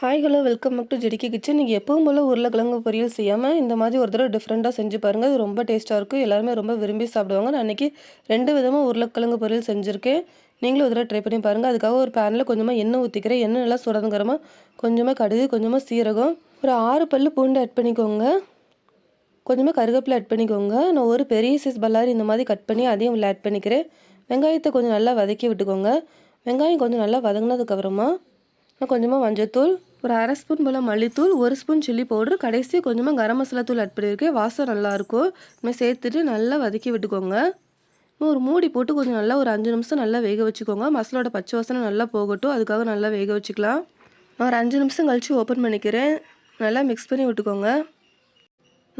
Hi hello welcome back to ஜெடிக்கி kitchen நீங்கள் எப்பவும் போல் உருளைக்கிழங்கு பொரியல் செய்யாமல் இந்த மாதிரி ஒரு தடவை டிஃப்ரெண்ட்டாக செஞ்சு பாருங்கள் அது ரொம்ப டேஸ்ட்டாக இருக்கும். எல்லாருமே ரொம்ப விரும்பி சாப்பிடுவாங்க. நான் அன்றைக்கி ரெண்டு விதமாக உருளைக்கிழங்கு பொரியல் செஞ்சுருக்கேன். நீங்களும் ஒரு தடவை ட்ரை பண்ணி பாருங்கள் அதுக்காக ஒரு பேனில் கொஞ்சமாக எண்ணெய் ஊற்றிக்கிறேன் எண்ணெய் நல்லா சுடதுங்கிறமா கொஞ்சமாக கடுகு கொஞ்சமாக சீரகம். ஒரு ஆறு பல் பூண்டு ஆட் பண்ணிக்கோங்க. கொஞ்சமாக கருவேப்பிலை ஆட் பண்ணிக்கோங்க. நான் ஒரு பெரிய சைஸ் பல்லாரி இந்த மாதிரி கட் பண்ணி அதையும் உள்ள ஆட் பண்ணிக்கிறேன். வெங்காயத்தை கொஞ்சம் நல்லா வதக்கி விட்டுக்கோங்க. வெங்காயம் கொஞ்சம் நல்லா வதங்கினதுக்கப்புறமா நான் கொஞ்சமாக மஞ்சத்தூள் ஒரு அரை ஸ்பூன் போல் மல்லித்தூள் ஒரு ஸ்பூன் சில்லி பவுட்ரு கடைசியாக கொஞ்சமாக கரம் மசாலா தூள் ஆட் பண்ணியிருக்கேன் வாசம் நல்லாயிருக்கும் இதுமாதிரி சேர்த்துட்டு நல்லா வதக்கி விட்டுக்கோங்க. இன்னும் ஒரு மூடி போட்டு கொஞ்சம் நல்லா ஒரு அஞ்சு நிமிஷம் நல்லா வேக வச்சுக்கோங்க. மசாலோட பச்சை வாசனை நல்லா போகட்டும். அதுக்காக நல்லா வேக வச்சுக்கலாம். நான் ஒரு அஞ்சு நிமிஷம் கழித்து ஓப்பன் பண்ணிக்கிறேன். நல்லா மிக்ஸ் பண்ணி விட்டுக்கோங்க.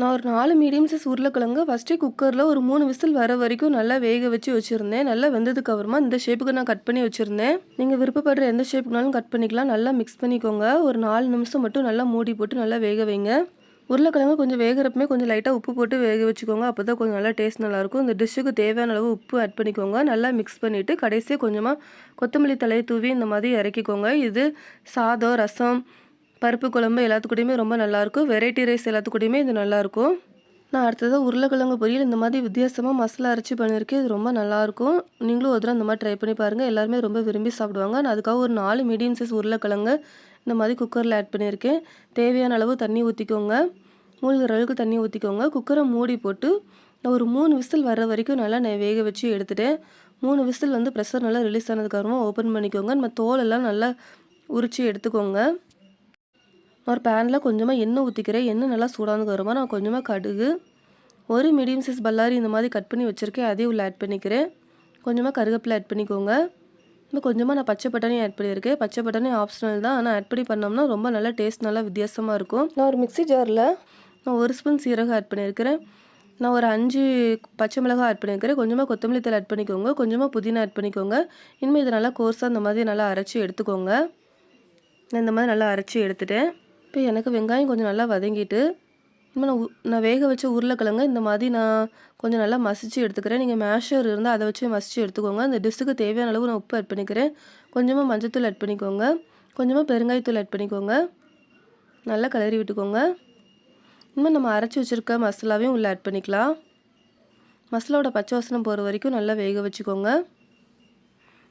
நான் ஒரு நாலு மீடியம் சைஸ் உருளைக்கிழங்கு ஃபஸ்ட்டே குக்கரில் ஒரு மூணு விசில் வர வரைக்கும் நல்லா வேக வச்சு வச்சுருந்தேன். நல்லா வெந்ததுக்கு அப்புறமா இந்த ஷேப்புக்கு நான் கட் பண்ணி வச்சுருந்தேன். நீங்கள் விருப்பப்படுற எந்த ஷேப்புக்குனாலும் கட் பண்ணிக்கலாம். நல்லா மிக்ஸ் பண்ணிக்கோங்க. ஒரு நாலு நிமிஷம் மட்டும் நல்லா மூடி போட்டு நல்லா வேக வைங்க. உருளைக்கிழங்கு கொஞ்சம் வேகிறப்பமே கொஞ்சம் லைட்டாக உப்பு போட்டு வேக வச்சுக்கோங்க. அப்போ தான் கொஞ்சம் நல்லா டேஸ்ட் நல்லாயிருக்கும். இந்த டிஷ்ஷுக்கு தேவையான அளவு உப்பு ஆட் பண்ணிக்கோங்க. நல்லா மிக்ஸ் பண்ணிவிட்டு கடைசியாக கொஞ்சமாக கொத்தமல்லி தலையை தூவி இந்த மாதிரி இறக்கிக்கோங்க. இது சாதம் ரசம் பருப்பு குழம்பு எல்லாத்துக்கூடையுமே ரொம்ப நல்லாயிருக்கும் வெரைட்டி ரைஸ் எல்லாத்துக்கூடையுமே இது நல்லாயிருக்கும் நான் அடுத்ததாக உருளைக்கிழங்கு பொரியல் இந்த மாதிரி வித்தியாசமாக மசாலா அரைச்சி பண்ணியிருக்கேன் இது ரொம்ப நல்லாயிருக்கும் நீங்களும் ஒரு தடவை இந்த மாதிரி ட்ரை பண்ணி பாருங்கள் எல்லாருமே ரொம்ப விரும்பி சாப்பிடுவாங்க. நான் அதுக்காக ஒரு நாலு மீடியம் சைஸ் உருளைக்கிழங்கு இந்த மாதிரி குக்கரில் ஆட் பண்ணியிருக்கேன் தேவையான அளவு தண்ணி ஊற்றிக்கோங்க மூழ்கிற அளவுக்கு தண்ணி ஊற்றிக்கோங்க குக்கரை மூடி போட்டு நான் ஒரு மூணு விசில் வர வரைக்கும் நல்லா நான் வேக வச்சு எடுத்துட்டேன். மூணு விசில் வந்து ப்ரெஷர் நல்லா ரிலீஸ் ஆனதுக்கப்புறமா ஓப்பன் பண்ணிக்கோங்க. நம்ம தோலெல்லாம் நல்லா உரித்து எடுத்துக்கோங்க. ஒரு பேனில் கொஞ்சமாக எண்ணெய் ஊற்றிக்கிறேன் எண்ணெய் நல்லா சூடானதுக்கு வருமா நான் கொஞ்சமாக கடுகு ஒரு மீடியம் சைஸ் பல்லாரி இந்த மாதிரி கட் பண்ணி வச்சுருக்கேன். அதையும் உள்ள ஆட் பண்ணிக்கிறேன். கொஞ்சமாக கருவேப்பிலை ஆட் பண்ணிக்கோங்க. இன்னும் கொஞ்சமாக நான் பச்சை பட்டாணி ஆட் பண்ணியிருக்கேன். பச்சை பட்டாணி ஆப்ஷனல் தான். ஆனால் ஆட் பண்ணி பண்ணோம்னா ரொம்ப நல்லா டேஸ்ட் நல்லா வித்தியாசமாக இருக்கும். நான் ஒரு மிக்சி ஜாரில் நான் ஒரு ஸ்பூன் சீரகம் ஆட் பண்ணியிருக்கிறேன். நான் ஒரு அஞ்சு பச்சை மிளகாய் ஆட் பண்ணியிருக்கிறேன். கொஞ்சமாக கொத்தமல்லி தலை ஆட் பண்ணிக்கோங்க. கொஞ்சமாக புதினா ஆட் பண்ணிக்கோங்க. இனிமேல் இதை நல்லா கோர்ஸாக இந்த மாதிரி நல்லா அரைச்சி எடுத்துக்கோங்க. நான் இந்த மாதிரி நல்லா அரைச்சி எடுத்துட்டேன். இப்போ எனக்கு வெங்காயம் கொஞ்சம் நல்லா வதங்கிட்டு இனிமேல் நான் நான் வேக வச்ச உருளைக்கிழங்கு இந்த மாதிரி நான் கொஞ்சம் நல்லா மசிச்சு எடுத்துக்கிறேன். நீங்கள் மேஷர் இருந்தால் அதை வச்சு மசிச்சு எடுத்துக்கோங்க. அந்த டிஷ்ஷுக்கு தேவையான அளவு நான் உப்பு ஆட் பண்ணிக்கிறேன். கொஞ்சமாக மஞ்சத்தூள் ஆட் பண்ணிக்கோங்க. கொஞ்சமாக பெருங்காயத்தூள் ஆட் பண்ணிக்கோங்க. நல்லா கிளறி விட்டுக்கோங்க. இனிமேல் நம்ம அரைச்சி வச்சுருக்க மசாலாவையும் உள்ளே ஆட் பண்ணிக்கலாம். மசாலாவோட பச்சை வாசனம் போகிற வரைக்கும் நல்லா வேக வச்சுக்கோங்க.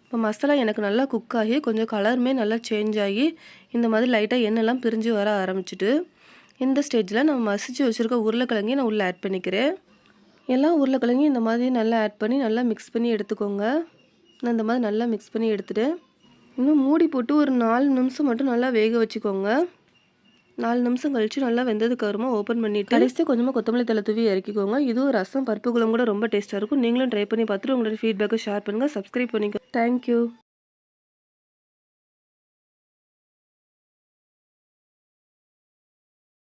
இப்போ மசாலா எனக்கு நல்லா குக் ஆகி கொஞ்சம் கலருமே நல்லா சேஞ்ச் ஆகி இந்த மாதிரி லைட்டாக எண்ணெய்லாம் பிரிஞ்சு வர ஆரம்பிச்சிட்டு இந்த ஸ்டேஜில் நம்ம மசிச்சு வச்சுருக்க உருளைக்கிழங்கையும் நான் உள்ளே ஆட் பண்ணிக்கிறேன். எல்லா உருளைக்கிழங்கையும் இந்த மாதிரி நல்லா ஆட் பண்ணி நல்லா மிக்ஸ் பண்ணி எடுத்துக்கோங்க. நான் இந்த மாதிரி நல்லா மிக்ஸ் பண்ணி எடுத்துகிட்டு இன்னும் மூடி போட்டு ஒரு நாலு நிமிஷம் மட்டும் நல்லா வேக வச்சுக்கோங்க. நாலு நிமிஷம் கழித்து நல்லா வெந்ததுக்கு அப்புறமா ஓப்பன் பண்ணிவிட்டு கடைசியாக கொஞ்சமாக கொத்தமல்லி தலை தூவி இறக்கிக்கோங்க. இதுவும் ரசம் பருப்பு குழம்பு கூட ரொம்ப டேஸ்ட்டாக இருக்கும். நீங்களும் ட்ரை பண்ணி பார்த்துட்டு உங்களோட ஃபீட்பேக்கை ஷேர் பண்ணுங்கள் சப்ஸ்கிரைப் பண்ணிக்கோ தேங்க்யூ